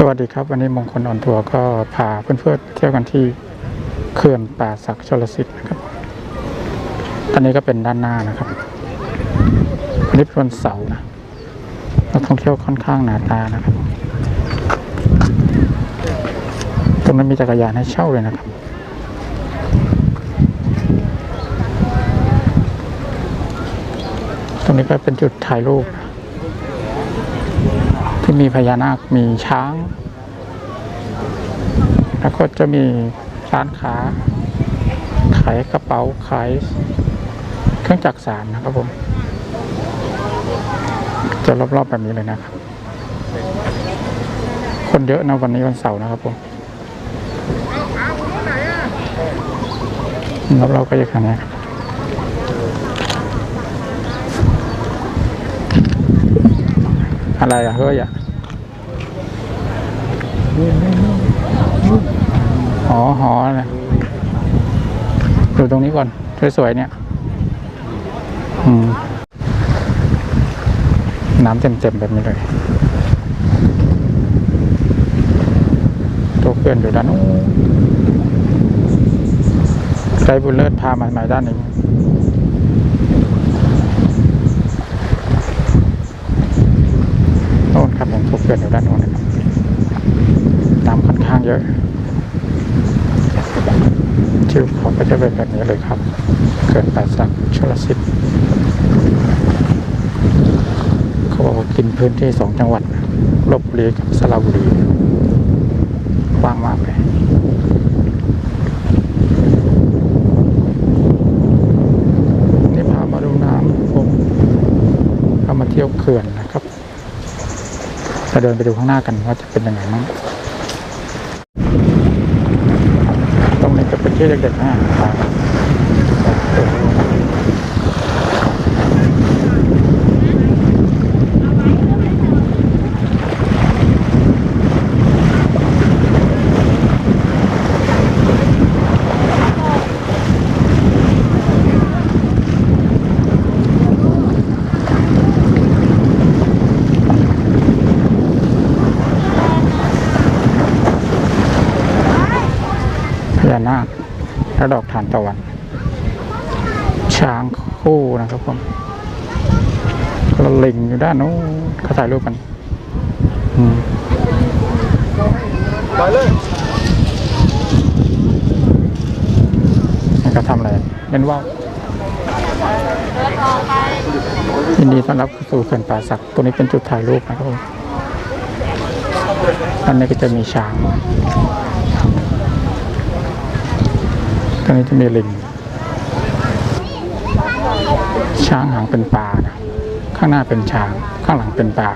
สวัสดีครับ วันนี้มงคลออนทัวร์ก็พาเพื่อนๆเที่ยวกันที่เขื่อนป่าศักดิ์ชลสิทธิ์นะครับอันนี้ก็เป็นด้านหน้านะครับอันนี้เป็นวันเสาร์นะนักท่องเที่ยวค่อนข้างหนาตานะครับ ตรงนั้นมีจักรยานให้เช่าเลยนะครับ ตรงนี้ก็เป็นจุดถ่ายรูปนะ มีพญานาค มีช้าง แล้วก็จะมีร้านค้า ขายกระเป๋า ขายเครื่องจักรสานนะครับผม จะรอบๆแบบนี้เลยนะครับ คนเยอะนะวันนี้วันเสาร์นะครับผมรอบๆก็จะขนาดนี้ครับอะไรอะเฮ้ยอะหอหออะไร ดูตรงนี้ก่อนสวยๆเนี่ยน้ำเต็มๆแบบนี้เลยตัวเพื่อนอยู่ด้านนู้นไกด์บุลเลอร์พามาใหม่ด้านนี้โน่นครับผมทุกเขื่อนอยู่ด้านโน้นนะครับน้ำค่อนข้างเยอะ ทิวเขาก็จะเป็นแบบนี้เลยครับเขื่อนป่าสักชลสิทธิ์เขาบอกว่ากินพื้นที่สองจังหวัดลบบุรีกับสระบุรีกว้างมากเลยนี่พามาดูน้ำผมพามาเที่ยวเขื่อนนะครับมาเดินไปดูข้างหน้ากันว่าจะเป็นยังไงบ้างต รงนี้ก็เป็นที่เด็กๆนะพญานาค และดอกทานตะวัน ช้างคู่นะครับผมกระลิงอยู่ด้านนู้นเขาถ่ายรูปกันไปเลยนี่เขาทำอะไรเล่นว่าวยินดีต้อนรับสู่เขื่อนป่าสักตัวนี้เป็นจุดถ่ายรูปนะครับผมอันนี้ก็จะมีช้าง ตรงนี้จะมีลิง ช้างหางเป็นปลานะข้างหน้าเป็นช้าง ข้างหลังเป็นปลา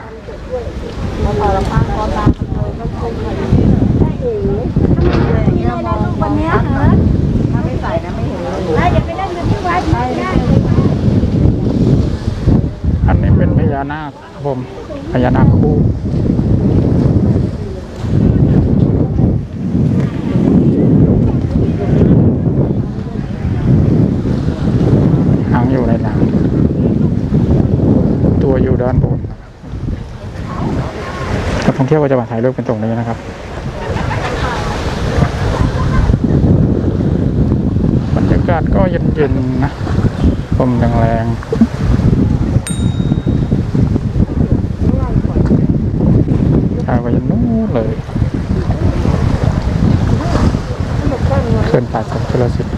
อันนี้เป็นพญานาคครับผมพญานาคคู่ หางอยู่ในน้ำตัวอยู่ด้านบนนัก ท่องเที่ยวก็จะมาถ่ายรูปเป็นตรงนี้นะครับบรรยากาศก็เย็นๆนะลมแรงๆทางไปยันนู้นเลยเขื่อนป่าสักชลสิทธิ์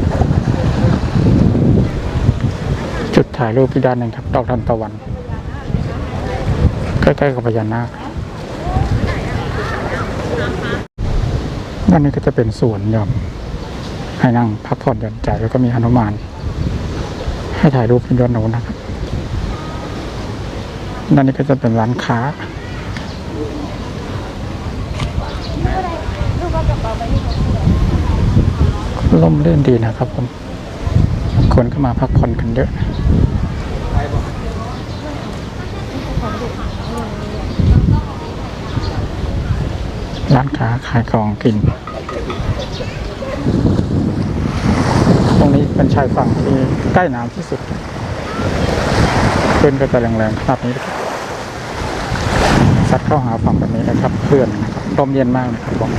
จุดถ่ายรูปที่ด้านหนึ่งครับดอกทานตะวัน ใกล้ๆกับพญานาค ด้านนี้ก็จะเป็นสวนหย่อมให้นั่งพักผ่อนหย่อนใจแล้วก็มีหนุมาน ให้ถ่ายรูปเป็นยอดโน้นนะครับด้านนี้ก็จะเป็นร้านค้าล่มเลื่นดีนะครับผมคนก็มาพักผ่อนกันเยอะ ร้านค้าขายของกิน ตรงนี้เป็นชายฝั่งที่ใกล้น้ำที่สุดขึ้นก็จะแรงๆขนาดนี้สซัดเข้าหาฝั่งแบบนี้นะครับเพื่อนลมเย็นมากนะครับผม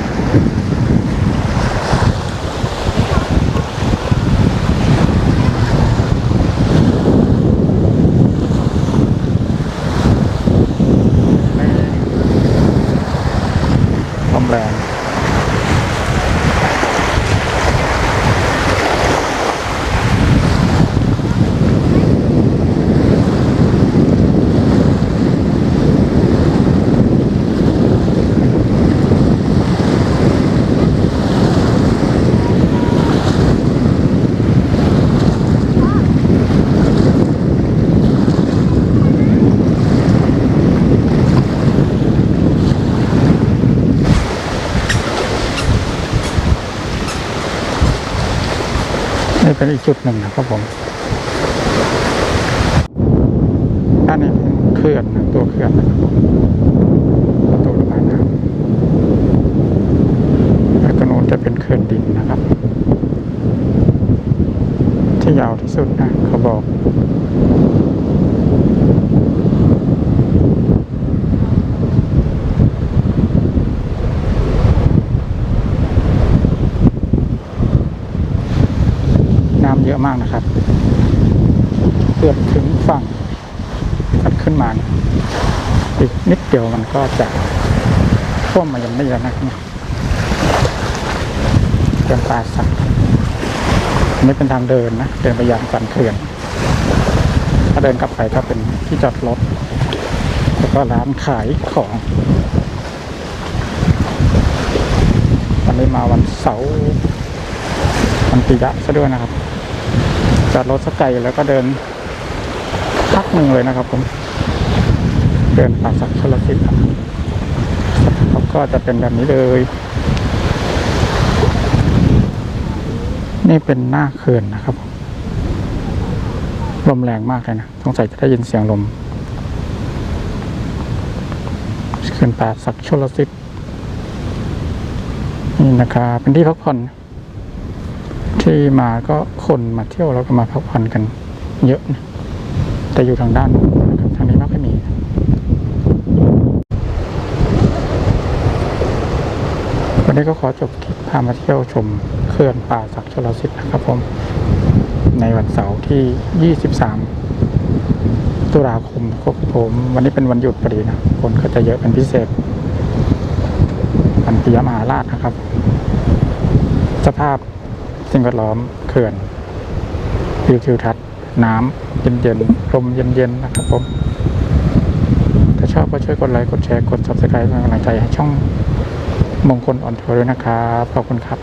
นี่เป็นอีกจุดหนึ่งนะครับผมด้านนี้เป็นเขื่อนนะตัวเขื่อนนะครับผมประตูระบายน้ำแล้วก็โน้นจะเป็นเขื่อนดินนะครับ ที่ยาวที่สุดนะเขาบอก เยอะมากนะครับเกือบถึงฝั่งถัดขึ้นมานอีกนิดเดียวมันก็จะท่วมมาย่างนี้แล้วนะครับเนี่ยเป็นป่าสักนี่เป็นทางเดินนะ เดินไปยังสันเขื่อนถ้าเดินกลับไปก็เป็นที่จอดรถแล้วก็ร้านขายของวันนี้มาวันเสาร์วันปิยะซะด้วยนะครับ จอดรถสักไกลแล้วก็เดินพักหนึ่งเลยนะครับผม เดินป่าสักชลสิทธิ์ครับก็จะเป็นแบบนี้เลย นี่เป็นหน้าเขื่อนนะครับ ลมแรงมากเลยนะสงสัยจะได้ยินเสียงลมเขื่อนป่าสักชลสิทธิ์นี่นะครับเป็นที่พักผ่อน ที่มาก็คนมาเที่ยวแล้วก็มาพักผ่อนกันเยอะนะแต่อยู่ทางด้านนะครับทางนี้ไม่ค่อยมี วันนี้ก็ขอจบคลิปพามาเที่ยวชมเขื่อนป่าศักดิ์ชลสิทธิ์นะครับผม ในวันเสาร์ที่ 23 ตุลาคมครับผม วันนี้เป็นวันหยุดพอดีนะ คนก็จะเยอะเป็นพิเศษวันปิยมหาราชนะครับ สภาพ สิ่งแวดล้อมเขื่อนวิวทิวทัศน์น้ำเย็นๆลมเย็นๆนะครับผมถ้าชอบก็ช่วยกดไลค์กดแชร์กด subscribe เป็นกำลังใจให้ช่องมงคลออนทัวร์ด้วยนะครับ ขอบคุณครับ